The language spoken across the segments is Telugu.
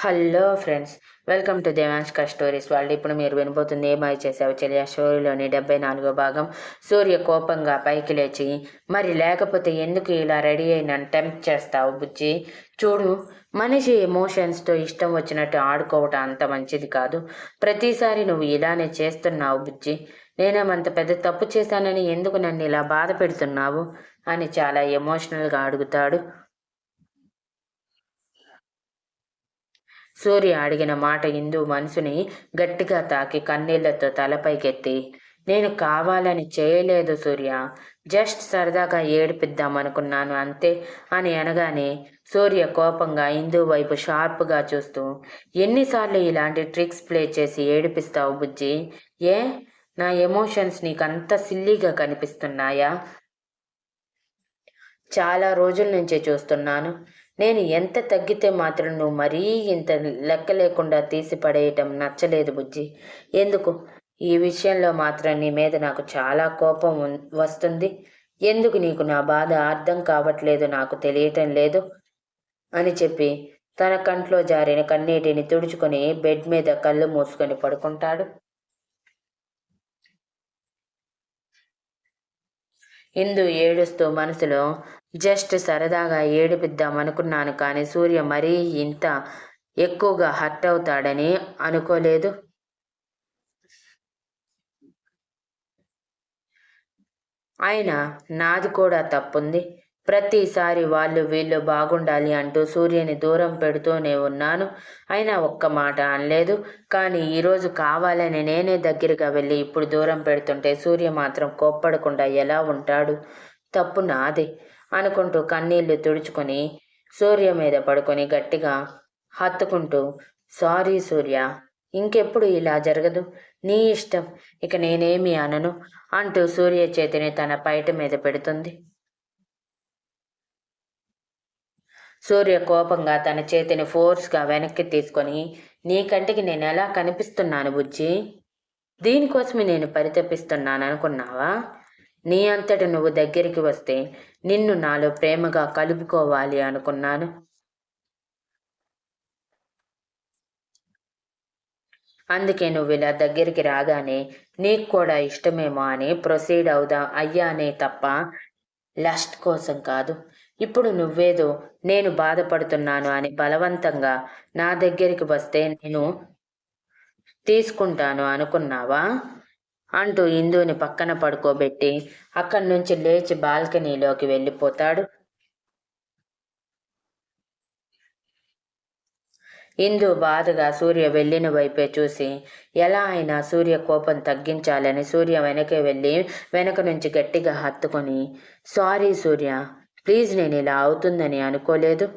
హలో ఫ్రెండ్స్ వెల్కమ్ టు దేవాంష్క స్టోరీస్ వాళ్ళు ఇప్పుడు మీరు వినబోతుంది ఏమై చేసావు చెల్లి స్టోరీలోని డెబ్బై నాలుగో భాగం. సూర్య కోపంగా పైకి లేచి మరి లేకపోతే ఎందుకు ఇలా రెడీ అయిన టెంప్ట్ చేస్తావు బుజ్జి? చూడు మనిషి ఎమోషన్స్తో ఇష్టం వచ్చినట్టు ఆడుకోవటం అంత మంచిది కాదు. ప్రతిసారి నువ్వు ఇలానే చేస్తున్నావు బుజ్జి. నేనేమంత పెద్ద తప్పు చేశానని ఎందుకు నన్ను ఇలా బాధ పెడుతున్నావు? అని చాలా ఎమోషనల్గా అడుగుతాడు సూర్య అడిగిన మాట ఇందు మనసుని గట్టిగా తాకి కన్నీళ్ళతో తలపైకెత్తి నేను కావాలని చేయలేదు సూర్య. జస్ట్ సరదాగా ఏడిపిద్దామనుకున్నాను అంతే అని అనగానే సూర్య కోపంగా ఇందు వైపు షార్ప్గా చూస్తూ ఎన్నిసార్లు ఇలాంటి ట్రిక్స్ ప్లే చేసి ఏడిపిస్తావు బుజ్జి? ఏ? నా ఎమోషన్స్ నీకంత సిల్లీగా కనిపిస్తున్నాయా? చాలా రోజుల నుంచి చూస్తున్నాను. నేను ఎంత తగ్గితే మాత్రం నువ్వు మరీ ఇంత లెక్క లేకుండా తీసి పడేయటం నచ్చలేదు బుజ్జి. ఎందుకు? ఈ విషయంలో మాత్రం నీ మీద నాకు చాలా కోపం వస్తుంది. ఎందుకు నీకు నా బాధ అర్థం కావట్లేదు నాకు తెలియటం లేదు? అని చెప్పి తన కంట్లో జారిన కన్నీటిని తుడుచుకొని బెడ్ మీద కళ్ళు మూసుకొని పడుకుంటాడు. ఇందు ఏడుస్తూ మనసులో జస్ట్ సరదాగా ఏడిపిద్దాం అనుకున్నాను కానీ సూర్య మరీ ఇంత ఎక్కువగా హర్ట్ అవుతాడని అనుకోలేదు. అయినా నాది కూడా తప్పుంది. ప్రతిసారి వాళ్ళు వీళ్ళు బాగుండాలి అంటూ సూర్యని దూరం పెడుతూనే ఉన్నాను. అయినా ఒక్క మాట అనలేదు. కానీ ఈరోజు కావాలని నేనే దగ్గరగా వెళ్ళి ఇప్పుడు దూరం పెడుతుంటే సూర్య మాత్రం కోప్పడకుండా ఎలా ఉంటాడు? తప్పు నాదే అనుకుంటూ కన్నీళ్ళు తుడుచుకొని సూర్య మీద పడుకొని గట్టిగా హత్తుకుంటూ సారీ సూర్య ఇంకెప్పుడు ఇలా జరగదు. నీ ఇష్టం. ఇక నేనేమి అనను అంటూ సూర్య చేతిని తన పైట మీద పెడుతుంది. సూర్య కోపంగా తన చేతిని ఫోర్స్గా వెనక్కి తీసుకొని నీ కంటికి నేను ఎలా కనిపిస్తున్నాను బుజ్జి? దీనికోసమే నేను పరితపిస్తున్నాను అనుకున్నావా? నీ అంతటి నువ్వు దగ్గరికి వస్తే నిన్ను నాలో ప్రేమగా కలుపుకోవాలి అనుకున్నాను. అందుకే నువ్వు ఇలా దగ్గరికి రాగానే నీకు కూడా ఇష్టమేమో అని ప్రొసీడ్ అవుదా అయ్యానే తప్ప లస్ట్ కోసం కాదు. ఇప్పుడు నువ్వేదో నేను బాధపడుతున్నాను అని బలవంతంగా నా దగ్గరికి వస్తే నేను తీసుకుంటాను అనుకున్నావా? అంటూ ఇందుని పక్కన పడుకోబెట్టి అక్కడి నుంచి లేచి బాల్కనీలోకి వెళ్ళిపోతాడు. ఇందు బాధగా సూర్య వెళ్ళిన వైపే చూసి ఎలా అయినా సూర్య కోపం తగ్గించాలని సూర్య వెనకే వెళ్ళి వెనక నుంచి గట్టిగా హత్తుకొని సారీ సూర్య ప్లీజ్ నేను ఇలా అవుతుందని అనుకోలేదు.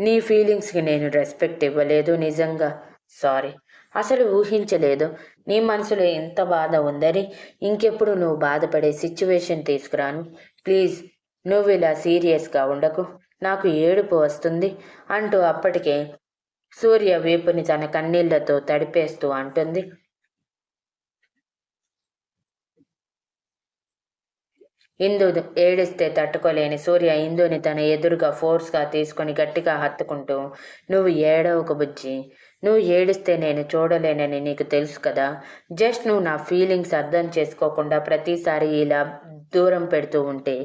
నీ ఫీలింగ్స్కి నేను రెస్పెక్ట్ ఇవ్వలేదు నిజంగా. సారీ. అసలు ఊహించలేదు. నీ మనసులో ఎంత బాధ ఉందని ఇంకెప్పుడు నువ్వు బాధపడే సిచ్యువేషన్ తీసుకురాను. ప్లీజ్ నువ్వు ఇలా సీరియస్గా ఉండకు. నాకు ఏడుపు వస్తుంది అంటూ అప్పటికే సూర్య వీపుని తన కన్నీళ్ళతో తడిపేస్తూ అంటుంది. ఇందు ఏడిస్తే తట్టుకోలేని సూర్య ఇందుని తన ఎదురుగా ఫోర్స్గా తీసుకొని గట్టిగా హత్తుకుంటూ నువ్వు ఏడవకు బుజ్జి. నువ్వు ఏడిస్తే నేను చూడలేనని నీకు తెలుసు కదా. జస్ట్ నువ్వు నా ఫీలింగ్స్ అర్థం చేసుకోకుండా ప్రతిసారి ఇలా దూరం పెడుతూ ఉంటే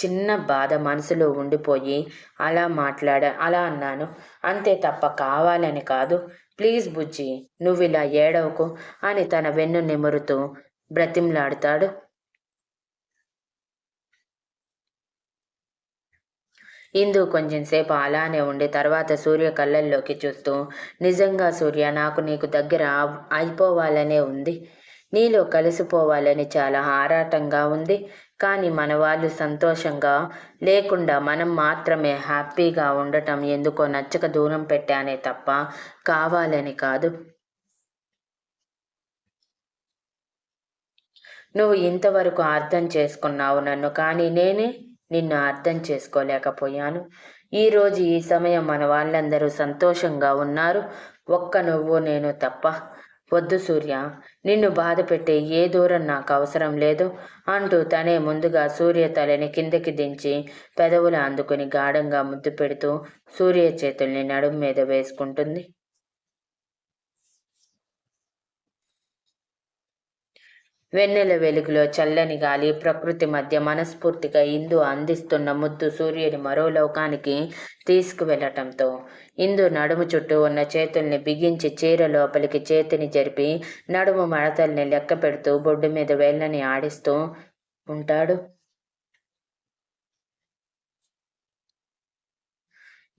చిన్న బాధ మనసులో ఉండిపోయి అలా మాట్లాడ అలా అన్నాను. అంతే తప్ప కావాలని కాదు. ప్లీజ్ బుజ్జి నువ్వు ఇలా ఏడవకు అని తన వెన్ను నిమురుతూ బ్రతిమ్లాడతాడు. ఇందు కొంచెం సేపు అలానే ఉండి తర్వాత సూర్య కళ్ళల్లోకి చూస్తూ నిజంగా సూర్య నాకు నీకు దగ్గర అయిపోవాలనే ఉంది. నీలో కలిసిపోవాలని చాలా ఆరాటంగా ఉంది. కానీ మన వాళ్ళు సంతోషంగా లేకుండా మనం మాత్రమే హ్యాపీగా ఉండటం ఎందుకో నచ్చక దూరం పెట్టానే తప్ప కావాలని కాదు. నువ్వు ఇంతవరకు అర్థం చేసుకున్నావు నన్ను. కానీ నేనే నిన్ను అర్థం చేసుకోలేకపోయాను. ఈరోజు ఈ సమయం మన వాళ్ళందరూ సంతోషంగా ఉన్నారు. ఒక్క నువ్వు నేను తప్ప. వద్దు సూర్య. నిన్ను బాధ పెట్టే ఏ దూరం నాకు అవసరం లేదు అంటూ తనే ముందుగా సూర్య తలని కిందకి దించి పెదవులు అందుకుని గాఢంగా ముద్దు పెడుతూ సూర్య చేతుల్ని నడుము మీద వేసుకుంటుంది. వెన్నెల వెలుగులో చల్లని గాలి ప్రకృతి మధ్య మనస్ఫూర్తిగా ఇందు అందిస్తున్న ముద్దు సూర్యుని మరో లోకానికి తీసుకువెళ్ళటంతో ఇందు నడుము చుట్టూ ఉన్న చేతుల్ని బిగించి చీర లోపలికి చేతిని జరిపి నడుము మడతల్ని లెక్క పెడుతూ బొడ్డు మీద వెళ్ళని ఆడిస్తూ ఉంటాడు.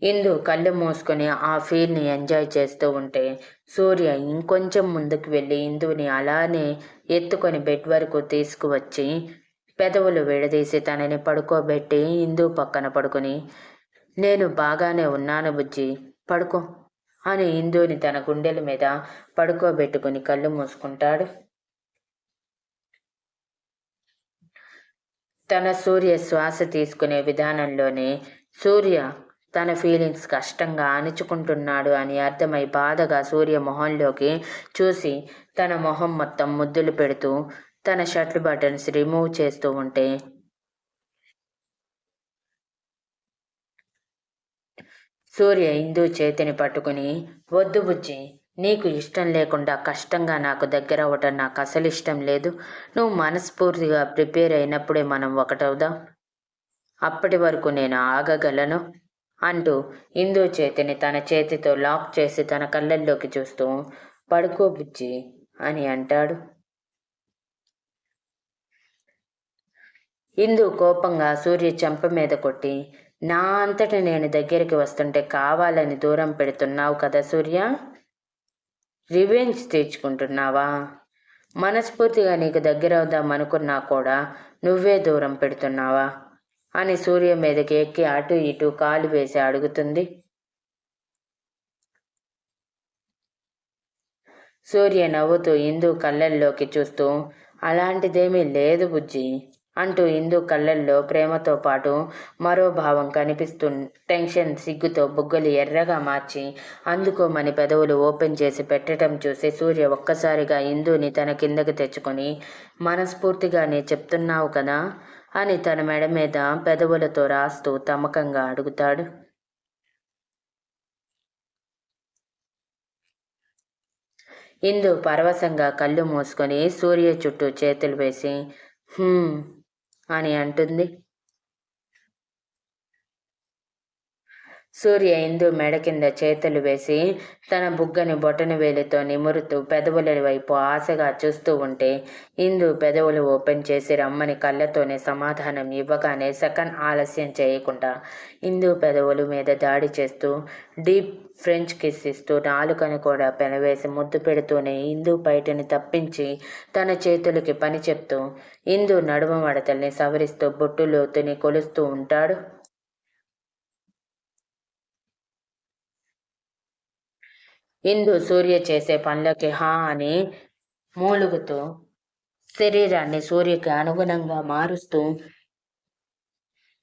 ఇందు కళ్ళు మూసుకొని ఆ ఫీల్ని ఎంజాయ్ చేస్తూ ఉంటే సూర్య ఇంకొంచెం ముందుకు వెళ్ళి ఇందుని అలానే ఎత్తుకొని బెడ్ వరకు తీసుకువచ్చి పెదవులు విడదీసి తనని పడుకోబెట్టి ఇందు పక్కన పడుకొని నేను బాగానే ఉన్నాను బుజ్జి పడుకో అని ఇందుని తన గుండెల మీద పడుకోబెట్టుకుని కళ్ళు మూసుకుంటాడు. తన సూర్య శ్వాస తీసుకునే విధానంలోనే సూర్య తన ఫీలింగ్స్ కష్టంగా అణుచుకుంటున్నాడు అని అర్థమై బాధగా సూర్య మొహంలోకి చూసి తన మొహం మొత్తం ముద్దులు పెడుతూ తన షర్ట్ బటన్స్ రిమూవ్ చేస్తూ ఉంటే సూర్య ఇందు చేతిని పట్టుకుని వద్దు బుజ్జి నీకు ఇష్టం లేకుండా కష్టంగా నాకు దగ్గర అవ్వటం నాకు అసలు ఇష్టం లేదు. నువ్వు మనస్ఫూర్తిగా ప్రిపేర్ అయినప్పుడే మనం ఒకటవుదాం. అప్పటి వరకు నేను ఆగగలను. అంటూ ఇందు చేతిని తన చేతితో లాక్ చేసి తన కళ్ళల్లోకి చూస్తూ పడుకో బుజ్జి అని అంటాడు. ఇందు కోపంగా సూర్య చెంప మీద కొట్టి నా అంతటి నేను దగ్గరికి వస్తుంటే కావాలని దూరం పెడుతున్నావు కదా సూర్య? రివెంజ్ తీర్చుకుంటున్నావా? మనస్ఫూర్తిగా నీకు దగ్గర అవుదాం అనుకున్నా కూడా నువ్వే దూరం పెడుతున్నావా? అని సూర్య మీదకి ఎక్కి అటు ఇటు కాలు వేసి అడుగుతుంది. సూర్య నవ్వుతూ ఇందు కళ్ళల్లోకి చూస్తూ అలాంటిదేమీ లేదు బుజ్జి అంటూ ఇందు కళ్ళల్లో ప్రేమతో పాటు మరో భావం కనిపిస్తు టెన్షన్ సిగ్గుతో బుగ్గలు ఎర్రగా మార్చి అందుకోమని పెదవులు ఓపెన్ చేసి పెట్టడం చూసి సూర్య ఒక్కసారిగా ఇందుని తన కిందకి తెచ్చుకొని మనస్ఫూర్తిగానే చెప్తున్నావు కదా అని తన మెడ మీద పెదవులతో రాస్తూ తమకంగా అడుగుతాడు. ఇందు పరవశంగా కళ్ళు మూసుకొని సూర్య చుట్టూ చేతులు వేసి అని అంటుంది. సూర్య ఇందు మెడ కింద చేతులు వేసి తన బుగ్గని బొటన వేలితో నిమురుతూ పెదవుల వైపు ఆశగా చూస్తూ ఉంటే ఇందు పెదవులు ఓపెన్ చేసి రమ్మని కళ్ళతోనే సమాధానం ఇవ్వగానే సెకండ్ ఆలస్యం చేయకుండా ఇందు పెదవుల మీద దాడి చేస్తూ డీప్ ఫ్రెంచ్ కిస్ ఇస్తూ నాలుకను కూడా పెనవేసి ముద్దు పెడుతూనే ఇందు బయటని తప్పించి తన చేతులకి పని చెప్తూ ఇందు నడుమ మడతల్ని సవరిస్తూ బొట్టు లోతుని కొలుస్తూ ఉంటాడు. ఇందు సూర్య చేసే పనులకి హా అని మూలుగుతూ శరీరాన్ని సూర్యకి అనుగుణంగా మారుస్తూ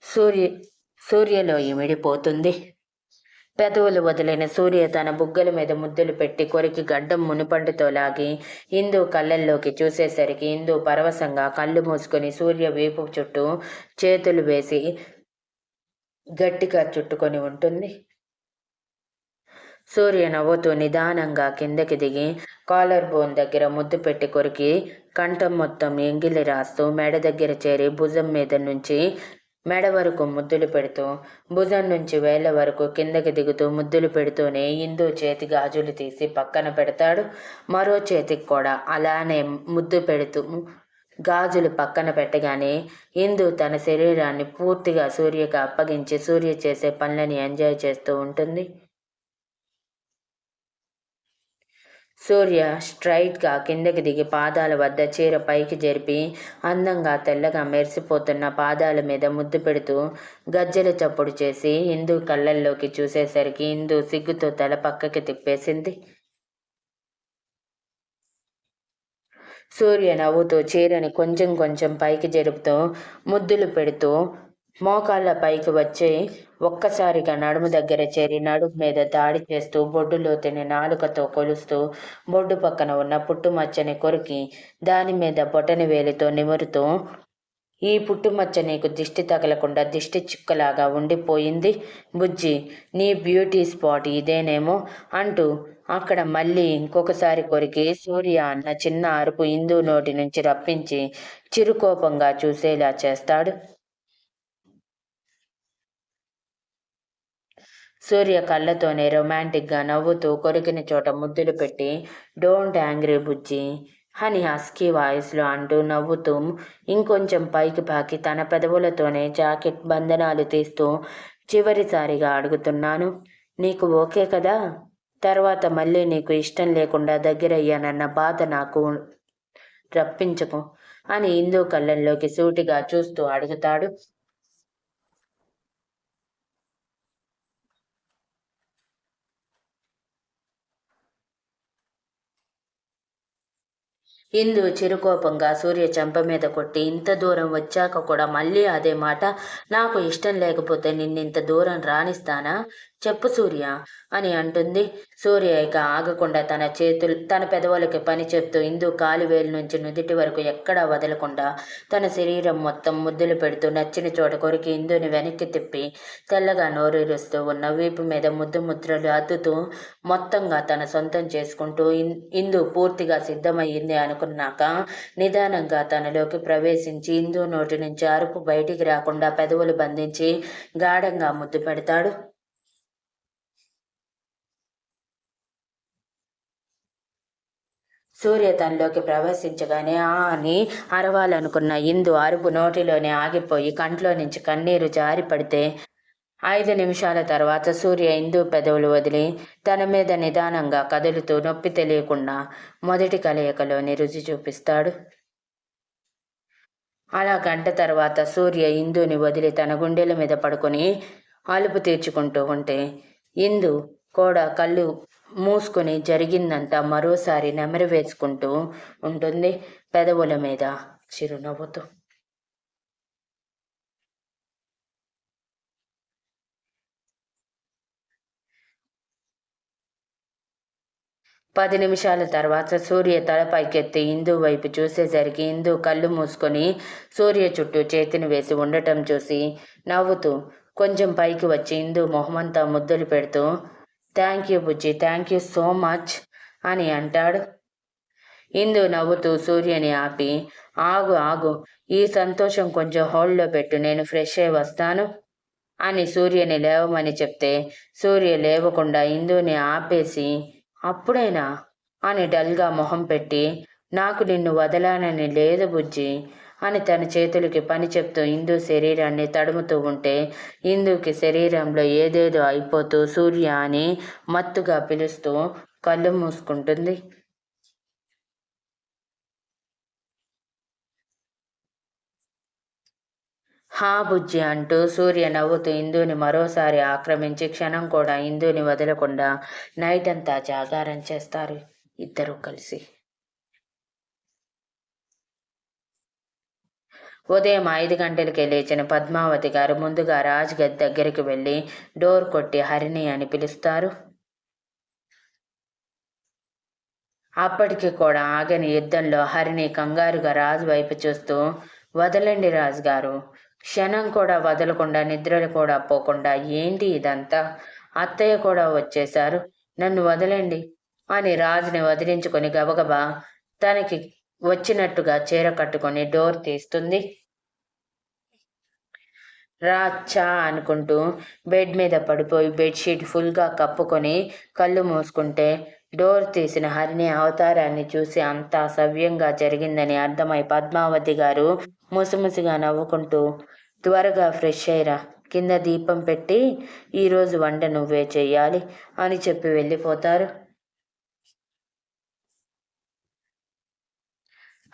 సూర్య సూర్యలో ఇమిడిపోతుంది. పెదవులు వదిలిన సూర్య తన బుగ్గల మీద ముద్దులు పెట్టి కొరికి గడ్డం మునుపండుతో లాగి ఇందు కళ్ళల్లోకి చూసేసరికి ఇందు పరవశంగా కళ్ళు మూసుకొని సూర్య వీపు చుట్టూ చేతులు వేసి గట్టిగా చుట్టుకొని ఉంటుంది. సూర్య నవ్వుతూ నిదానంగా కిందకి దిగి కాలర్ బోన్ దగ్గర ముద్దు పెట్టి కొరికి కంఠం మొత్తం ఎంగిలి రాస్తూ మెడ దగ్గర చేరి భుజం మీద నుంచి మెడ వరకు ముద్దులు పెడుతూ భుజం నుంచి వేళ్ళ వరకు కిందకి దిగుతూ ముద్దులు పెడుతూనే ఇందు చేతి గాజులు తీసి పక్కన పెడతాడు. మరో చేతికి కూడా అలానే ముద్దు పెడుతూ గాజులు పక్కన పెట్టగానే ఇందు తన శరీరాన్ని పూర్తిగా సూర్యకి అప్పగించి సూర్య చేసే పనులని ఎంజాయ్ చేస్తూ ఉంటుంది. సూర్య స్ట్రైట్గా కిందకి దిగి పాదాల వద్ద చీర పైకి జరిపి అందంగా తెల్లగా మెరిసిపోతున్న పాదాల మీద ముద్దు పెడుతూ గజ్జెల చప్పుడు చేసి హిందూ కళ్ళల్లోకి చూసేసరికి హిందూ సిగ్గుతో తల పక్కకి తిప్పేసింది. సూర్య నవ్వుతూ చీరని కొంచెం కొంచెం పైకి జరుపుతూ ముద్దులు పెడుతూ మోకాళ్ళ పైకి వచ్చి ఒక్కసారిగా నడుము దగ్గర చేరి నడుము మీద దాడి చేస్తూ బొడ్డులోతిని నాలుకతో కొలుస్తూ బొడ్డు పక్కన ఉన్న పుట్టుమచ్చని కొరికి దాని మీద బొటని వేలితో నిమురుతూ ఈ పుట్టుమచ్చ నీకు దిష్టి తగలకుండా దిష్టి చిక్కలాగా ఉండిపోయింది. బుజ్జి నీ బ్యూటీ స్పాట్ ఇదేనేమో అంటూ అక్కడ మళ్ళీ ఇంకొకసారి కొరికి సూర్య అన్న చిన్న అరుపు ఇందు నోటి నుంచి రప్పించి చిరుకోపంగా చూసేలా చేస్తాడు. సూర్య కళ్ళతోనే రొమాంటిక్గా నవ్వుతూ కొరికిన చోట ముద్దులు పెట్టి డోంట్ యాంగ్రీ బుజ్జి అని హస్కీ వాయిస్లో అంటూ నవ్వుతూ ఇంకొంచెం పైకి పాకి తన పెదవులతోనే జాకెట్ బంధనాలు తీస్తూ చివరిసారిగా అడుగుతున్నాను నీకు ఓకే కదా? తర్వాత మళ్ళీ నీకు ఇష్టం లేకుండా దగ్గరయ్యానన్న బాధ నాకు రప్పించకు అని ఇందు కళ్ళల్లోకి సూటిగా చూస్తూ అడుగుతాడు. ఇందు చిరుకోపంగా సూర్య చెంప మీద కొట్టి ఇంత దూరం వచ్చాక కూడా మళ్ళీ అదే మాట నాకు ఇష్టం లేకపోతే నిన్నింత దూరం రాణిస్తానా చెప్పు సూర్య అని అంటుంది. సూర్య ఇక ఆగకుండా తన చేతులు తన పెదవులకి పని చెప్తూ ఇందు కాలువేలు నుంచి నుదిటి వరకు ఎక్కడా వదలకుండా తన శరీరం మొత్తం ముద్దులు పెడుతూ నచ్చిన చోట కొరికి ఇందుని వెనక్కి తిప్పి తెల్లగా నోరూరుస్తూ ఉన్న వీపు మీద ముద్దు ముద్రలు అద్దుతూ మొత్తంగా తన సొంతం చేసుకుంటూ ఇందు పూర్తిగా సిద్ధమయ్యింది అనుకున్నాక నిదానంగా తనలోకి ప్రవేశించి ఇందు నోటి నుంచి అరుపు బయటికి రాకుండా పెదవులు బంధించి గాఢంగా ముద్దు పెడతాడు. సూర్య తనలోకి ప్రవేశించగానే ఆ అని అరవాలనుకున్న ఇందు అరుపు నోటిలోనే ఆగిపోయి కంట్లో నుంచి కన్నీరు జారి పడితే ఐదు నిమిషాల తర్వాత సూర్య ఇందు పెదవులు వదిలి తన మీద నిదానంగా కదులుతూ నొప్పి తెలియకుండా మొదటి కలయికలోని రుచి చూపిస్తాడు. అలా గంట తర్వాత సూర్య ఇందుని వదిలి తన గుండెల మీద పడుకొని అలుపు తీర్చుకుంటూ ఉంటే ఇందు కూడా కళ్ళు మూసుకొని జరిగిందంతా మరోసారి నెమరు వేసుకుంటూ ఉంటుంది పెదవుల మీద చిరునవ్వుతూ. పది నిమిషాల తర్వాత సూర్య తలపైకెత్తి ఇందు వైపు చూసేసరికి ఇందు కళ్ళు మూసుకొని సూర్య చుట్టూ చేతిని వేసి ఉండటం చూసి నవ్వుతూ కొంచెం పైకి వచ్చి ఇందు మొహమంతా ముద్దులు పెడుతూ థ్యాంక్ యూ బుజ్జి థ్యాంక్ యూ సో మచ్ అని అంటాడు. ఇందు నవ్వుతూ సూర్యని ఆపి ఆగు ఆగు ఈ సంతోషం కొంచెం హోల్డ్లో పెట్టు నేను ఫ్రెష్ అయి వస్తాను అని సూర్యని లేవమని చెప్తే సూర్య లేవకుండా ఇందుని ఆపేసి అప్పుడైనా? అని డల్గా మొహం పెట్టి నాకు నిన్ను వదలానని లేదు బుజ్జి అని తన చేతులకి పని చెప్తూ ఇందు శరీరాన్ని తడుముతూ ఉంటే ఇందుకి శరీరంలో ఏదేదో అయిపోతూ సూర్య అని మత్తుగా పిలుస్తూ కళ్ళు మూసుకుంటుంది. హా బుజ్జి అంటూ సూర్య నవ్వుతూ ఇందుని మరోసారి ఆక్రమించి క్షణం కూడా ఇందుని వదలకుండా నైట్ అంతా జాగారం చేస్తారు. ఇద్దరు కలిసి ఉదయం ఐదు గంటలకే లేచిన పద్మావతి గారు ముందుగా రాజ్గద్ దగ్గరికి వెళ్ళి డోర్ కొట్టి హరిణి అని పిలుస్తారు. అప్పటికి కూడా ఆగని యుద్ధంలో హరిణి కంగారుగా రాజు వైపు చూస్తూ వదలండి రాజు గారు. క్షణం కూడా వదలకుండా నిద్రలు కూడా పోకుండా ఏంటి ఇదంతా? అత్తయ్య కూడా వచ్చేశారు. నన్ను వదలండి అని రాజుని వదిలించుకొని గబగబా తనకి వచ్చినట్టుగా చీర కట్టుకొని డోర్ తీస్తుంది. రాచ్చా అనుకుంటూ బెడ్ మీద పడిపోయి బెడ్షీట్ ఫుల్గా కప్పుకొని కళ్ళు మూసుకుంటే డోర్ తీసిన హరిణి అవతారాన్ని చూసి అంతా సవ్యంగా జరిగిందని అర్థమై పద్మావతి గారు ముసిముసిగా నవ్వుకుంటూ త్వరగా ఫ్రెష్ అయ్యరా. కింద దీపం పెట్టి ఈరోజు వంట నువ్వే చెయ్యాలి అని చెప్పి వెళ్ళిపోతారు.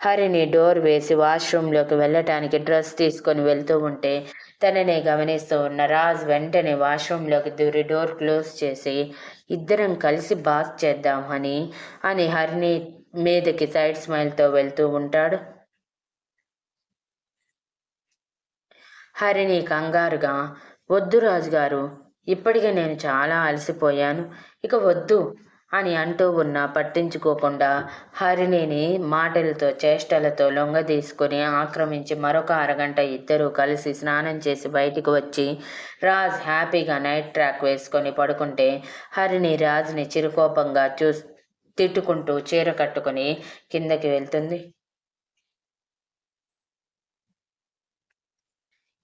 హరిని డోర్ వేసి వాష్రూమ్లోకి వెళ్ళటానికి డ్రెస్ తీసుకొని వెళ్తూ ఉంటే తననే గమనిస్తూ ఉన్న రాజ్ వెంటనే వాష్రూమ్లోకి దూరి డోర్ క్లోజ్ చేసి ఇద్దరం కలిసి బాస్ చేద్దాం అని అని హరిని మీదకి సైడ్ స్మైల్తో వెళ్తూ ఉంటాడు. హరిని కంగారుగా వద్దు రాజుగారు ఇప్పటికే నేను చాలా అలసిపోయాను. ఇక వద్దు అని అంటూ ఉన్నా పట్టించుకోకుండా హరిణిని మాటలతో చేష్టలతో లొంగ తీసుకుని ఆక్రమించి మరొక అరగంట ఇద్దరూ కలిసి స్నానం చేసి బయటికి వచ్చి రాజ్ హ్యాపీగా నైట్ ట్రాక్ వేసుకొని పడుకుంటే హరిణి రాజ్ని చిరుకోపంగా చూ తిట్టుకుంటూ చీర కట్టుకుని కిందకి వెళ్తుంది.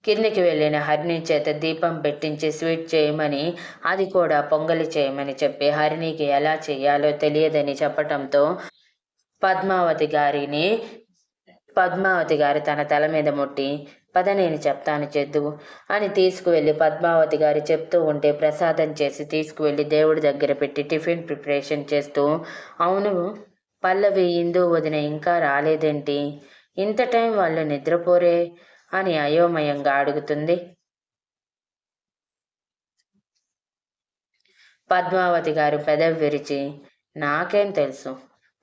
కిందికి వెళ్ళిన హరిణి చేత దీపం పెట్టించి స్వీట్ చేయమని అది కూడా పొంగలి చేయమని చెప్పి హరిణికి ఎలా చేయాలో తెలియదని చెప్పటంతో పద్మావతి గారిని పద్మావతి గారు తన తల మీద ముట్టి పద నేను చెప్తాను చెద్దు అని తీసుకువెళ్ళి పద్మావతి గారు చెప్తూ ఉంటే ప్రసాదం చేసి తీసుకువెళ్ళి దేవుడి దగ్గర పెట్టి టిఫిన్ ప్రిపరేషన్ చేస్తూ అవును పల్లవి ఇందు వదిన ఇంకా రాలేదేంటి? ఇంత టైం వాళ్ళు నిద్రపోరే? అని అయోమయంగా అడుగుతుంది. పద్మావతి గారు పెదవి విరిచి నాకేం తెలుసు.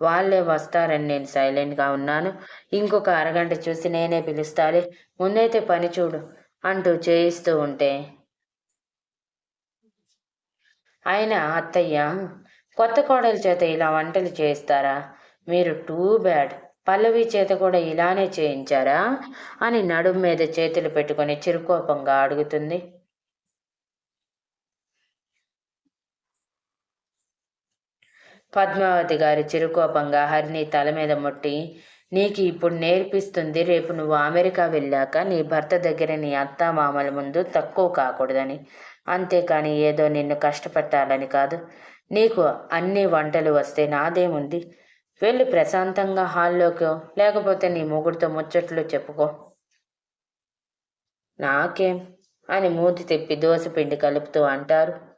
వాళ్ళే వస్తారని నేను సైలెంట్గా ఉన్నాను. ఇంకొక అరగంట చూసి నేనే పిలుస్తాలే. ముందైతే పని చూడు అంటూ చేయిస్తూ ఉంటే అయినా అత్తయ్య కొత్త కోడల చేత ఇలా వంటలు చేయిస్తారా? మీరు టూ బ్యాడ్. పల్లవి చేత కూడా ఇలానే చేయించారా? అని నడుం మీద చేతులు పెట్టుకుని చిరుకోపంగా అడుగుతుంది. పద్మావతి గారి చిరుకోపంగా హరిని తల మీద ముట్టి నీకు ఇప్పుడు నేర్పిస్తుంది రేపు నువ్వు అమెరికా వెళ్ళాక నీ భర్త దగ్గర నీ అత్త మామల ముందు తక్కువ కాకూడదని. అంతేకాని ఏదో నిన్ను కష్టపెట్టాలని కాదు. నీకు అన్ని వంటలు వస్తే నాదేముంది? వెళ్ళి ప్రశాంతంగా హాల్లోకి. లేకపోతే నీ మొగుడితో ముచ్చట్లు చెప్పుకో. నాకేం? అని మూతి తెప్పి పిండి కలుపుతూ అంటారు.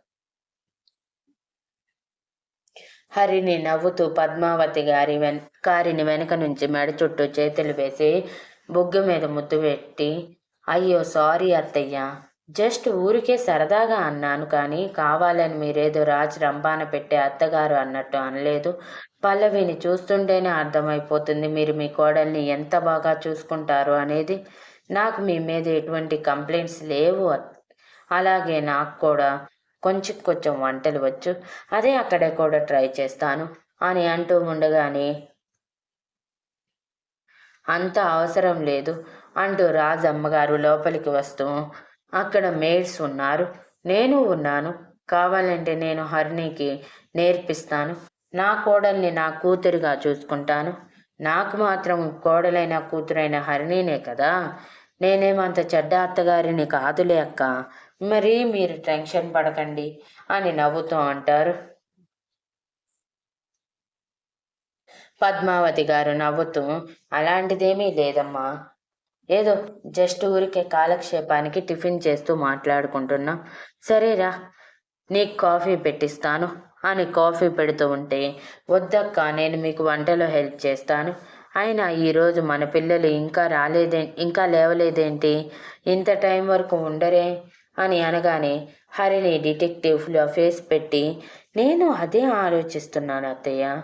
హరిని నవ్వుతూ పద్మావతి గారి వెన్ కారిని వెనక నుంచి మెడ చుట్టూ చేతులు వేసి బుగ్గ మీద ముద్దు పెట్టి అయ్యో సారీ అత్తయ్య. జస్ట్ ఊరికే సరదాగా అన్నాను కానీ కావాలని మీరేదో రాజు రంపాన పెట్టే అత్తగారు అన్నట్టు అనలేదు. పల్లవిని చూస్తుంటేనే అర్థమైపోతుంది మీరు మీ కోడల్ని ఎంత బాగా చూసుకుంటారు అనేది. నాకు మీ మీద ఎటువంటి కంప్లైంట్స్ లేవు. అలాగే నాకు కూడా కొంచెం కొంచెం వంటలు వచ్చు. అదే అక్కడే కూడా ట్రై చేస్తాను అని అంటూ ఉండగానే అంత అవసరం లేదు అంటూ రాజమ్మగారు లోపలికి వస్తూ అక్కడ మేడ్స్ ఉన్నారు. నేను ఉన్నాను. కావాలంటే నేను హరిణికి నేర్పిస్తాను. నా కోడల్ని నా కూతురుగా చూసుకుంటాను. నాకు మాత్రం కోడలైన కూతురైన హరిణినే కదా. నేనేమంత చెడ్డ అత్తగారిని కాదులే అక్క. మరీ మీరు టెన్షన్ పడకండి అని నవ్వుతూ అంటారు. పద్మావతి గారు నవ్వుతూ అలాంటిదేమీ లేదమ్మా. ఏదో జస్ట్ ఊరికే కాలక్షేపానికి టిఫిన్ చేస్తూ మాట్లాడుకుంటున్నాం. సరేరా నీకు కాఫీ పెట్టిస్తాను. అని కాఫీ పెడుతూ ఉంటే వద్దక్క నేను మీకు వంటలో హెల్ప్ చేస్తాను. అయినా ఈరోజు మన పిల్లలు ఇంకా రాలేదే ఇంకా లేవలేదేంటి? ఇంత టైం వరకు ఉండరే? అని అనగానే హరిని డిటెక్టివ్లో ఫేస్ పెట్టి నేను అదే ఆలోచిస్తున్నాను అత్తయ్య.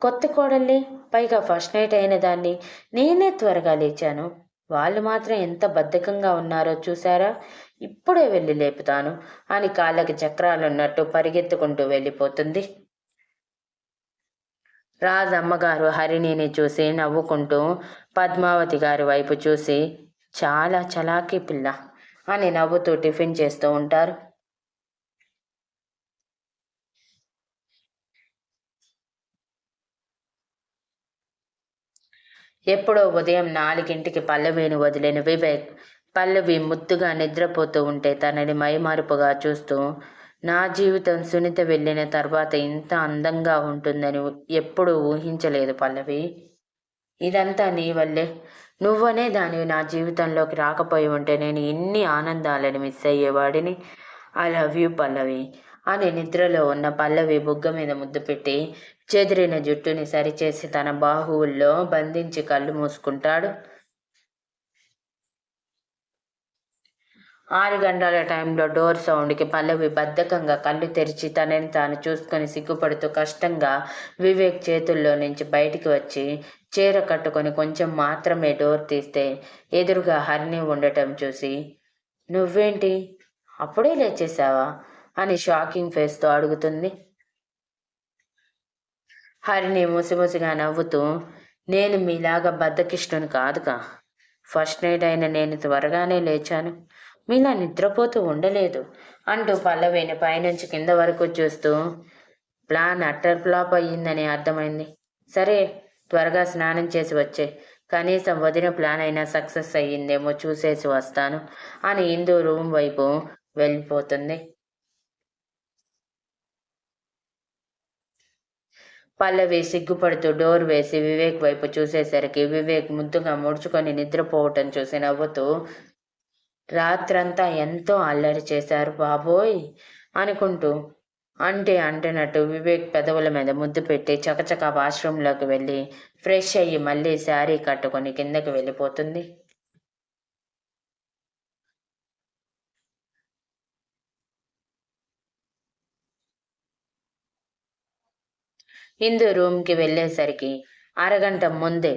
కొత్త కోడల్ని? పైగా ఫస్ట్ నైట్ అయిన దాన్ని నేనే త్వరగా లేచాను. వాళ్ళు మాత్రం ఎంత బద్ధకంగా ఉన్నారో చూసారా ఇప్పుడే వెళ్ళి లేపుతాను అని కాళ్ళకి చక్రాలున్నట్టు పరిగెత్తుకుంటూ వెళ్ళిపోతుంది. రాజమ్మగారు హరిణిని చూసి నవ్వుకుంటూ పద్మావతి గారి వైపు చూసి చాలా చలాకీ పిల్ల అని నవ్వుతూ టిఫిన్ చేస్తూ ఉంటారు. ఎప్పుడో ఉదయం నాలుగింటికి పల్లవిని వదిలిన వివేక్ పల్లవి ముద్దుగా నిద్రపోతూ ఉంటే తనని మైమారుపుగా చూస్తూ నా జీవితం సునీత వెళ్ళిన తర్వాత ఇంత అందంగా ఉంటుందని ఎప్పుడూ ఊహించలేదు పల్లవి. ఇదంతా నీ వల్లే. నువ్వనే దానివి నా జీవితంలోకి రాకపోయి ఉంటే నేను ఇన్ని ఆనందాలను miss అయ్యేవాడిని. I love you Pallavi. అని నిద్రలో ఉన్న పల్లవి బుగ్గ మీద ముద్దు పెట్టి చెదిరిన జుట్టుని సరిచేసి తన బాహువుల్లో బంధించి కళ్ళు మూసుకుంటాడు. ఆరు గంటల టైంలో డోర్ సౌండ్కి పల్లవి బద్ధకంగా కళ్ళు తెరిచి తనని తాను చూసుకొని సిగ్గుపడుతూ కష్టంగా వివేక్ చేతుల్లో నుంచి బయటికి వచ్చి చీర కట్టుకొని కొంచెం మాత్రమే డోర్ తీస్తే ఎదురుగా హరిణి ఉండటం చూసి నువ్వేంటి? అప్పుడే లేచేసావా అని షాకింగ్ ఫేస్తో అడుగుతుంది. హరిని ముసిముసిగా నవ్వుతూ నేను మీలాగా బద్దకిష్టుని కాదుగా. ఫస్ట్ నైట్ అయిన నేను త్వరగానే లేచాను. మీలా నిద్రపోతూ ఉండలేదు అంటూ పల్లవిని పైనుంచి కింద వరకు చూస్తూ ప్లాన్ అట్టర్ ఫ్లాప్ అయ్యిందని అర్థమైంది. సరే త్వరగా స్నానం చేసి వచ్చే. కనీసం వదిన ప్లాన్ అయినా సక్సెస్ అయ్యిందేమో చూసేసి వస్తాను అని ఇందు రూమ్ వైపు వెళ్ళిపోతుంది. పల్లవి సిగ్గుపడుతూ డోర్ వేసి వివేక్ వైపు చూసేసరికి వివేక్ ముద్దుగా ముడుచుకొని నిద్రపోవటం చూసి నవ్వుతూ రాత్రంతా ఎంతో అల్లరి చేశారు బాబోయ్ అనుకుంటూ అంటే అంటున్నట్టు వివేక్ పెదవుల మీద ముద్దు పెట్టి చకచక వాష్రూమ్లోకి వెళ్ళి ఫ్రెష్ అయ్యి మళ్ళీ శారీ కట్టుకొని కిందకి వెళ్ళిపోతుంది. ఇందు రూమ్కి వెళ్ళేసరికి అరగంట ముందే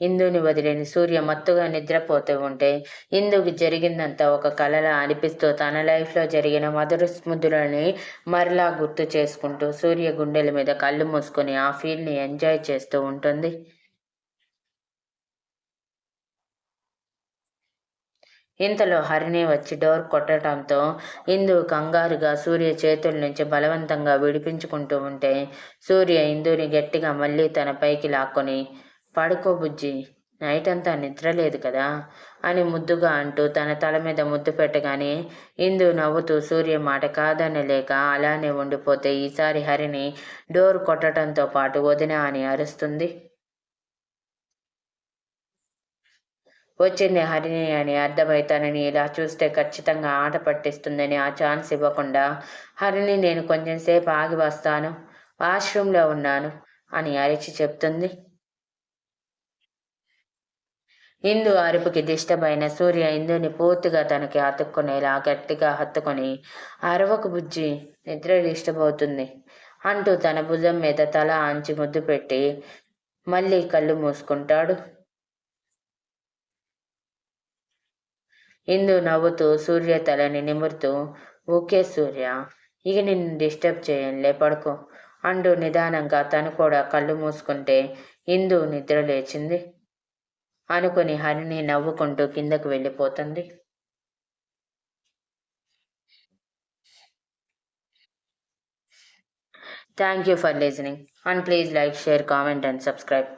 ఇందుని వదిలేని సూర్య మత్తుగా నిద్రపోతూ ఉంటే ఇందుకు జరిగిందంతా ఒక కలలా అనిపిస్తూ తన లైఫ్లో జరిగిన మధుర స్మృతులని మరలా గుర్తు చేసుకుంటూ సూర్య గుండెల మీద కళ్ళు మూసుకొని ఆ ఫీల్ని ఎంజాయ్ చేస్తూ ఉంటుంది. ఇంతలో హరిణి వచ్చి డోర్ కొట్టడంతో ఇందు కంగారుగా సూర్య చేతుల నుంచి బలవంతంగా విడిపించుకుంటూ ఉంటే సూర్య ఇందుని గట్టిగా మళ్ళీ తన పైకి లాక్కొని పడుకోబుజ్జి నైట్ అంతా నిద్ర లేదు కదా అని ముద్దుగా అంటూ తన తల మీద ముద్దు పెట్టగానే ఇందు నవ్వుతూ సూర్య మాట కాదని లేక అలానే ఉండిపోతే ఈసారి హరిని డోర్ కొట్టడంతో పాటు వదిన అని అరుస్తుంది. వచ్చింది హరిణి అని అర్థమవుతానని ఇలా చూస్తే ఖచ్చితంగా ఆట పట్టిస్తుందని ఆ ఛాన్స్ ఇవ్వకుండా హరిణి నేను కొంచెం సేపు ఆగి వస్తాను వాష్రూమ్లో ఉన్నాను అని అరిచి చెప్తుంది. ఇందు అరుపుకి దిష్టమైన సూర్య ఇందుని పూర్తిగా తనకి అతుక్కునేలా గట్టిగా హత్తుకొని అరవకు బుజ్జి నిద్ర డిస్టర్బ్ అంటూ తన భుజం మీద తల ఆంచి ముద్దు పెట్టి మళ్ళీ కళ్ళు మూసుకుంటాడు. ఇందు నవ్వుతూ సూర్య తలని నిమురుతూ ఓకే సూర్య ఇక నిన్ను డిస్టర్బ్ చేయంలే పడుకో అంటూ నిదానంగా తను కూడా కళ్ళు మూసుకుంటే ఇందు నిద్ర లేచింది. అనుకుని హరిని నవ్వుకుంటూ కిందకు వెళ్ళిపోతుంది. Thank you for listening and please like share comment and subscribe.